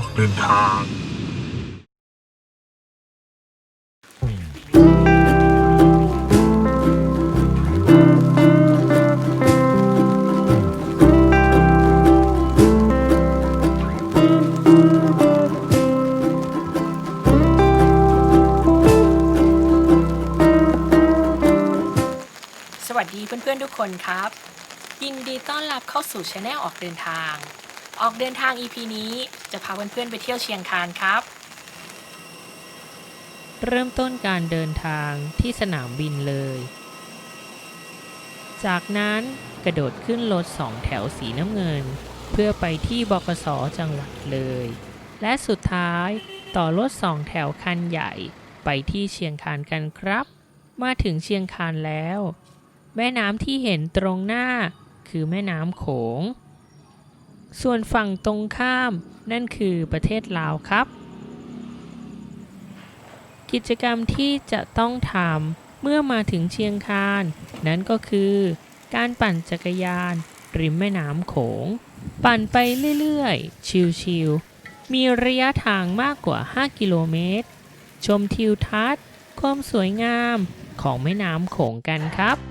อกเดินทางสวัสดีเพื่อนๆทุกคนครับ ยินดีต้อนรับเข้าสู่ช anel ออกเดินทาง ออกเดินทาง EP นี้จะพาเพื่อนๆไปเที่ยวเชียงคานครับ เริ่มต้นการเดินทางที่สนามบินเลย จากนั้นกระโดดขึ้นรถสองแถวสีน้ำเงิน เพื่อไปที่บกสจังหวัดเลย และสุดท้ายต่อรถสองแถวคันใหญ่ไปที่เชียงคานกันครับ มาถึงเชียงคานแล้ว แม่น้ำที่เห็นตรงหน้าคือแม่น้ำโขง ส่วนฝั่งตรงข้ามนั่นคือประเทศลาวครับ กิจกรรมที่จะต้องทำเมื่อมาถึงเชียงคาน นั่นก็คือการปั่นจักรยาน ริมแม่น้ำโขง ปั่นไปเรื่อยๆ ชิลๆ มีระยะทางมากกว่า 5 กิโลเมตร ชมทิวทัศน์ ความสวยงามของแม่น้ำโขงกันครับ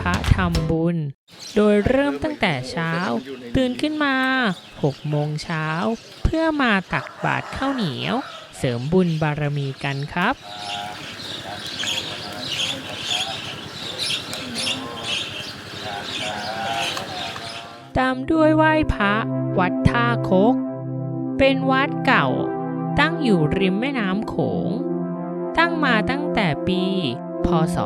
พระทำบุญ โดยเริ่มตั้งแต่เช้า ตื่นขึ้นมา 6 โมงเช้า เพื่อมาตักบาตรข้าวเหนียว เสริมบุญบารมีกันครับตามด้วยไหว้พระ วัดท่าคก เป็นวัดเก่า ตั้งอยู่ริมแม่น้ำโขง ตั้งมาตั้งแต่ปี พศ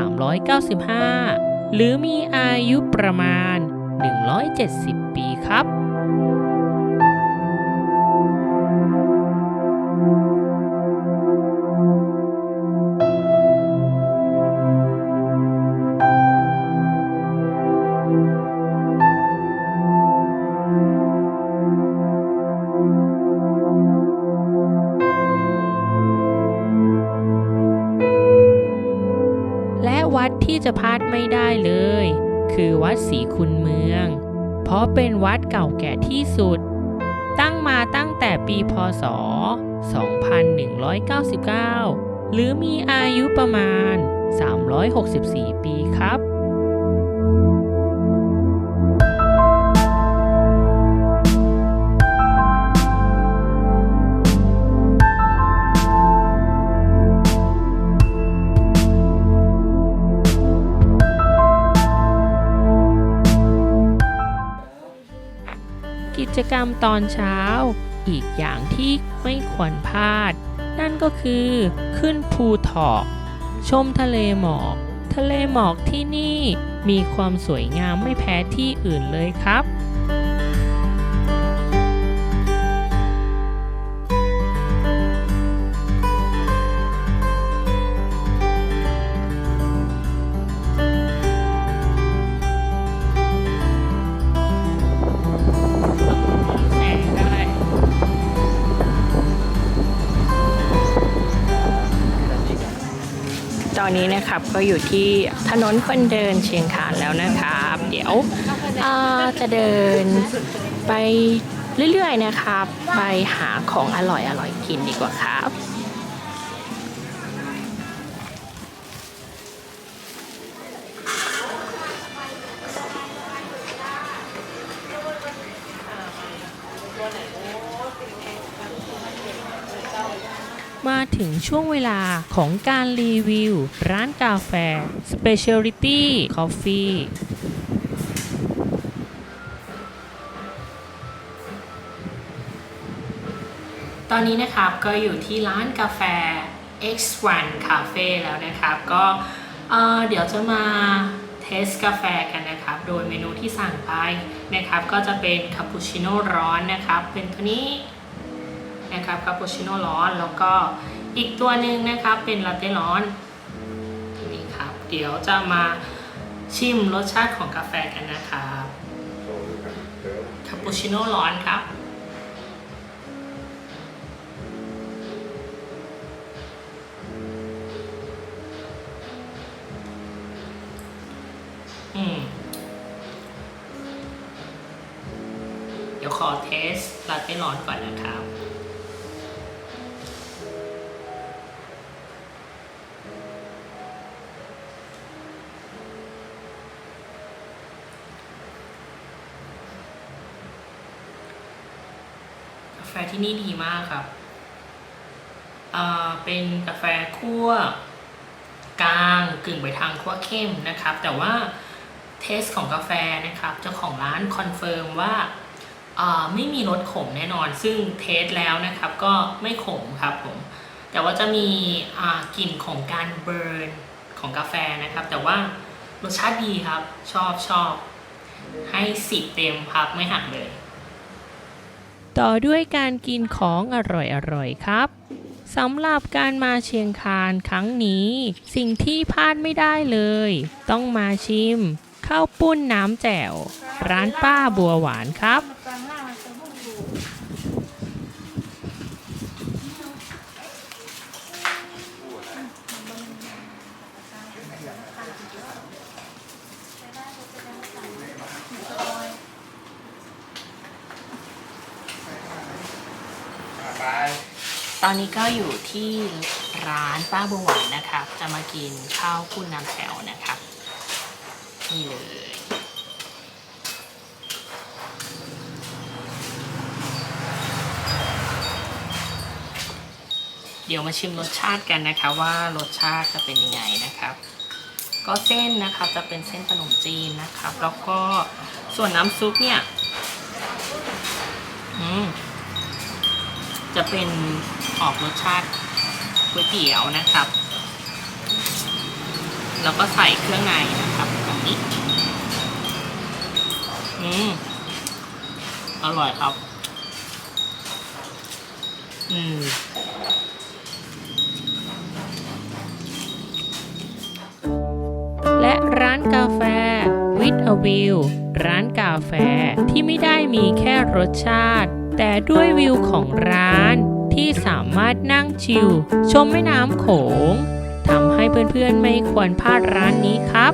2395 หรือมีอายุประมาณ 170 ปีครับ ที่จะพลาดไม่ได้เลย คือวัดศรีคุณเมือง เพราะเป็นวัดเก่าแก่ที่สุด ตั้งมาตั้งแต่ปีพศ 2199 หรือมีอายุประมาณ 364 ปีครับ กิจกรรมตอนเช้า อีกอย่างที่ไม่ควรพลาด นั่นก็คือขึ้นภูถอกชมทะเลหมอก ทะเลหมอกที่นี่มีความสวยงามไม่แพ้ที่อื่นเลยครับ ตอนนี้นะครับก็อยู่ที่ถนนคนเดินเชียงคานแล้วนะครับ เดี๋ยวจะเดินไปเรื่อยๆนะครับ ไปหาของอร่อยๆกินดีกว่าครับ มาถึงช่วงเวลาของการรีวิว ร้านกาแฟ Specialty Coffee ตอนนี้นะครับก็อยู่ที่ร้านกาแฟ X1 Cafe แล้วนะครับ ก็เอ่อเดี๋ยวจะมาเทสกาแฟกันนะครับ โดยเมนูที่สั่งไปนะครับ ก็จะเป็นคาปูชิโน่ร้อนนะครับ เป็นตัวนี้ นะครับคาปูชิโน่ร้อน แล้วก็อีกตัวหนึ่งนะครับเป็นลาเต้ร้อนนี่ครับเดี๋ยวจะมาชิมรสชาติของกาแฟกันนะครับคาปูชิโน่ร้อนครับเดี๋ยวขอเทสลาเต้ร้อนก่อนนะครับ แฟที่นี่ดีมากครับเป็นกาแฟคั่วกลางกึ่งไปทางคั่วเข้มนะครับ แต่ว่าเทสของกาแฟนะครับเจ้าของร้านคอนเฟิร์มว่าไม่มีรสขมแน่นอน ซึ่งเทสแล้วนะครับก็ไม่ขมครับผมแต่ว่าจะมีกลิ่นของการเบิร์นของกาแฟนะครับ แต่ว่ารสชาติดีครับชอบชอบให้สิบเต็มครับไม่หักเลย ต่อด้วยการกินของอร่อยๆครับสำหรับการมาเชียงคานครั้งนี้ สิ่งที่พลาดไม่ได้เลย ต้องมาชิมข้าวปุ้นน้ำแจ่ว ร้านป้าบัวหวานครับ ไปตอนนี้ก็อยู่ที่ร้านป้าบัวหวานนะครับ จะมากินข้าวปุ้นน้ำแถวนะครับ นี่เลย เดี๋ยวมาชิมรสชาติกันนะคะว่ารสชาติจะเป็นยังไงนะครับ ก็เส้นนะครับจะเป็นเส้นขนมจีนนะครับ แล้วก็ส่วนน้ำซุปเนี่ย อืม จะเป็นออกรสชาติก๋วยเตี๋ยวนะครับ แล้วก็ใส่เครื่องในนะครับแบบนี้อืมอร่อยครับ อืมและร้านกาแฟ with a view ร้านกาแฟที่ไม่ได้มีแค่รสชาติ แต่ด้วยวิวของร้านที่สามารถนั่งชิลชมแม่น้ำโขงทำให้เพื่อนๆไม่ควรพลาดร้านนี้ครับ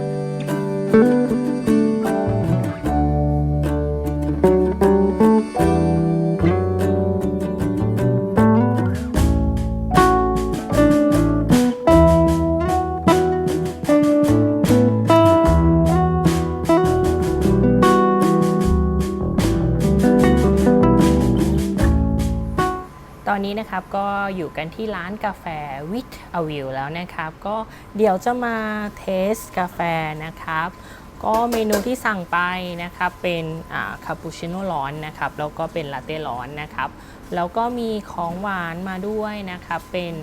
อนนี้นะครับก็อยู่กันที่ร้านกาแฟ with a view แล้วนะครับ ก็เดี๋ยวจะมาเทสกาแฟนะครับ ก็เมนูที่สั่งไปนะครับเป็นคาปูชิโน่ร้อนนะครับแล้วก็เป็นลาเต้ร้อนนะครับ แล้วก็มีของหวานมาด้วยนะครับ เป็น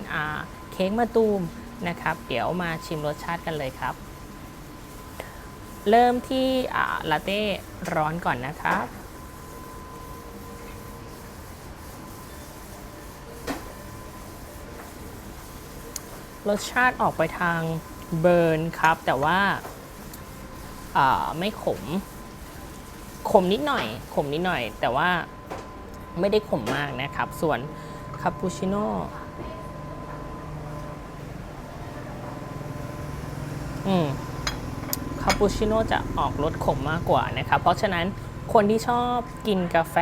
เค้กมะตูมนะครับ เดี๋ยวมาชิมรสชาติกันเลยครับ เริ่มที่ลาเต้ร้อนก่อนนะครับ รสชาติออกไปทางเบิร์นครับ แต่ว่าาไม่ขม ขมนิดหน่อย ขมนิดหน่อย แต่ว่าไม่ได้ขมมากนะครับ ส่วนคาปูชิโน่อืมคาปูชิโน่จะออกรสขมมากกว่านะครับ เพราะฉะนั้นคนที่ชอบกินกาแฟ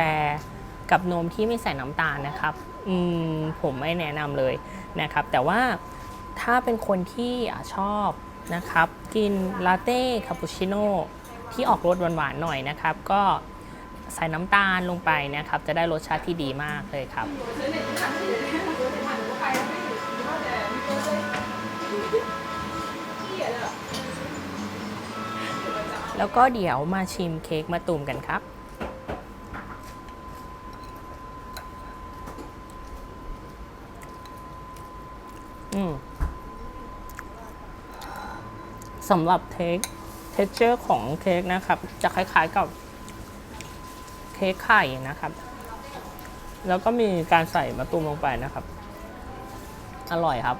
กับนมที่ไม่ใส่น้ำตาลนะครับ อืมผมไม่แนะนำเลยนะครับ แต่ว่า ถ้าเป็นคนที่ชอบนะครับ กินลาเต้คาปูชิโน่ที่ออกรสหวานๆหน่อยนะครับ ก็ใส่น้ำตาลลงไปนะครับ จะได้รสชาติที่ดีมากเลยครับ แล้วก็เดี๋ยวมาชิมเค้กมะตูมกันครับ อืม สำหรับเทคเทคเจอร์ของเค้กนะครับ จะคล้ายๆกับเค้กไข่นะครับ แล้วก็มีการใส่มะตูมลงไปนะครับ อร่อยครับ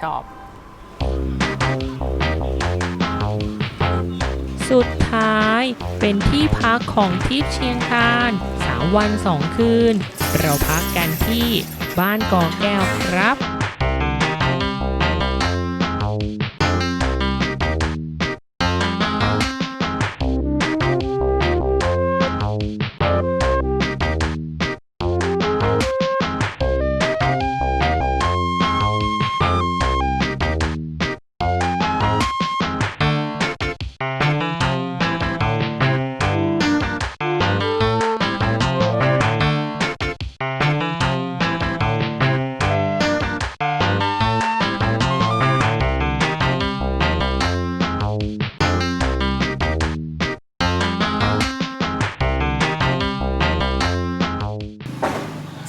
ชอบ สุดท้ายเป็นที่พักของทริปเชียงคาน3วัน 2 คืน เราพักกันที่บ้านกอแก้วครับ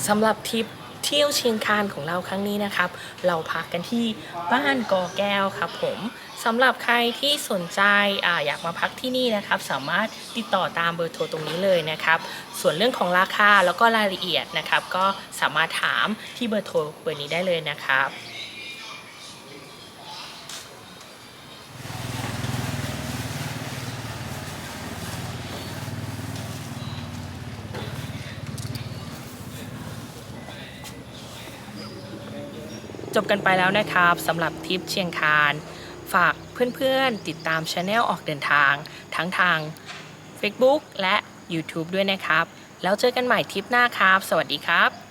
สำหรับทริปเที่ยวเชียงคานของเราครั้งนี้นะครับ เราพักกันที่บ้านกอแก้วครับผมสำหรับใครที่สนใจออยากมาพักที่นี่นะครับ สามารถติดต่อตามเบอร์โทรตรงนี้เลยนะครับ ส่วนเรื่องของราคาแล้วก็รายละเอียดนะครับ ก็สามารถถามที่เบอร์โทรเบอร์นี้ได้เลยนะครับ จบกันไปแล้วนะครับสำหรับทริปเชียงคานฝากเพื่อนๆติดตามช anel ออกเดินทาง ทั้งทาง Facebook และ YouTube ด้วยนะครับ แล้วเจอกันใหม่ทริปหน้าครับ สวัสดีครับ